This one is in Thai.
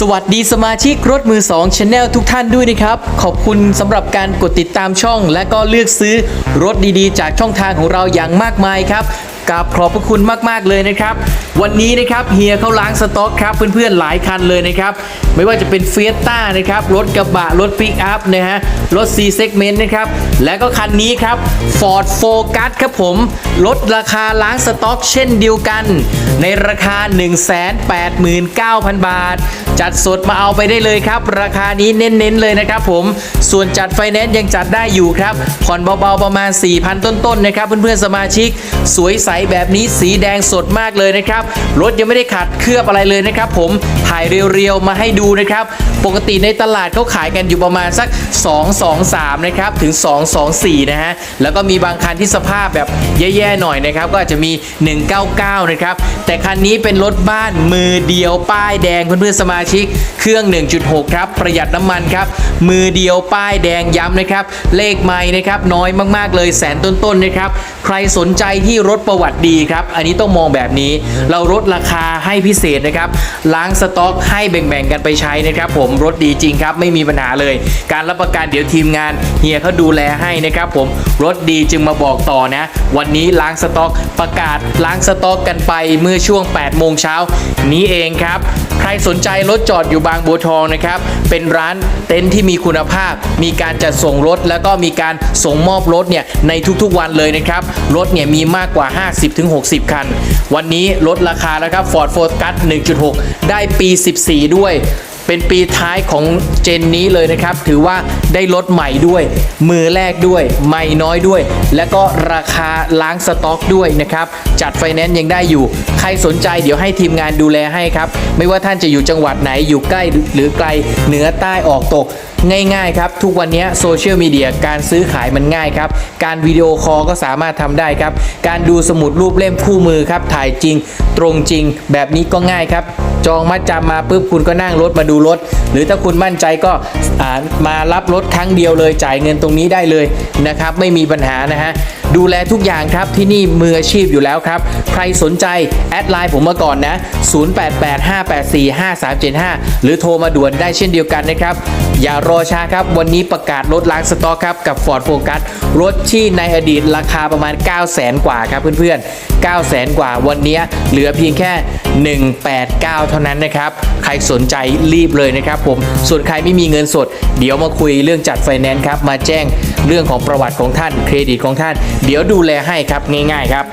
สวัสดีสมาชิกรถมือ2 Channel ทุกท่านด้วยนะครับ ขอบคุณสำหรับการกดติดตามช่อง และก็เลือกซื้อรถดีๆ จากช่องทางของเราอย่างมากมายครับ กราบขอบพระคุณมาก ๆ เลยนะครับ วันนี้นะครับเฮียเขาล้างสต็อกครับเพื่อนๆหลายคันเลยนะครับ ไม่ว่าจะเป็นเฟียต้านะครับรถกระบะรถปิกอัพนะฮะรถ C segment นะครับ และก็คันนี้ครับ Ford Focus ครับผม ลดราคาล้างสต็อกเช่นเดียวกัน ในราคา 189,000 บาท จัดสดมาเอาไปได้เลยครับ ราคานี้เน้นๆเลยนะครับผมส่วนจัดไฟแนนซ์ยังจัดได้อยู่ครับผ่อนเบาๆประมาณ 4,000 ต้นๆนะครับเพื่อนๆสมาชิกสวยใสแบบนี้สีแดงสดมากเลยนะครับ รถยังไม่ได้ขัดเคลือบอะไรเลยนะครับ ผมถ่ายเรียวๆมาให้ดูนะครับ ปกติในตลาดเขาขายกันอยู่ประมาณสัก 223 นะครับ ถึง 224 นะฮะ แล้วก็มีบางคันที่สภาพแบบแย่ๆหน่อยนะครับ ก็อาจจะมี 199 นะครับ แต่คันนี้เป็นรถบ้านมือเดียวป้ายแดงเพื่อนๆสมาชิก เครื่อง 1.6 ครับ ประหยัดน้ำมันครับ มือเดียวป้ายแดงย้ำนะครับ เลขไม่นะครับน้อยมากๆเลยแสนต้นๆนะครับ ใครสนใจที่รถประวัติดีครับ อันนี้ต้องมองแบบนี้ เราลดราคาให้พิเศษนะครับ ล้างสต็อกให้แบ่งๆกันไปใช้นะครับ ผมรถดีจริงครับไม่มีปัญหาเลย การรับประกันเดี๋ยวทีมงานเฮียเขาดูแลให้นะครับ ผมรถดีจึงมาบอกต่อนะ วันนี้ล้างสต็อกประกาศล้างสต็อกกันไปเมื่อช่วง 8 โมงเช้านี้เองครับ ใครสนใจรถจอดอยู่บางบัวทองนะครับ เป็นร้านเต็นท์ที่มีคุณภาพ มีการจัดส่งรถแล้วก็มีการส่งมอบรถเนี่ยในทุกๆวันเลยนะครับ รถเนี่ยมีมากกว่า50-60 คัน วันนี้ลดราคาแล้วครับ Ford Focus 1.6 ได้ปี 14 ด้วย เป็นปีท้ายของเจนนี้เลยนะครับ ถือว่าได้รถใหม่ด้วย มือแรกด้วยไม่น้อยด้วย และก็ราคาล้างสต็อกด้วยนะครับ จัดไฟแนนซ์ยังได้อยู่ ใครสนใจเดี๋ยวให้ทีมงานดูแลให้ครับ ไม่ว่าท่านจะอยู่จังหวัดไหนอยู่ใกล้หรือไกลเหนือใต้ออกตกง่ายๆครับ ทุกวันนี้โซเชียลมีเดียการซื้อขายมันง่ายครับ การวิดีโอคอลก็สามารถทำได้ครับ การดูสมุดรูปเล่มคู่มือครับ ถ่ายจริง ตรงจริงแบบนี้ก็ง่ายครับ จองมัดจำมาปุ๊บคุณก็นั่งรถมาดูรถ หรือถ้าคุณมั่นใจก็มารับรถครั้งเดียวเลยจ่ายเงินตรงนี้ได้เลยนะครับ ไม่มีปัญหานะฮะ ดูแลทุกอย่างครับที่นี่มืออาชีพอยู่แล้วครับ ใครสนใจ แอดไลน์ผมมาก่อนนะ 0885845375 หรือโทรมาด่วนได้เช่นเดียวกันนะครับ อย่ารอช้าครับ วันนี้ประกาศลดล้างสต็อกครับ กับ Ford Focus รถที่ในอดีตราคาประมาณ 9 0 0 0 0 0กว่าครับเพื่อนๆ 9 0 0 0 0 0กว่าวันนี้เหลือเพียงแค่ 189 เท่านั้นนะครับ ใครสนใจรีบเลยนะครับผม ส่วนใครไม่มีเงินสด เดี๋ยวมาคุยเรื่องจัดไฟแนนซ์ครับ มาแจ้งเรื่องของประวัติของท่านเครดิตของท่านเดี๋ยวดูแลให้ครับง่าย ๆครับ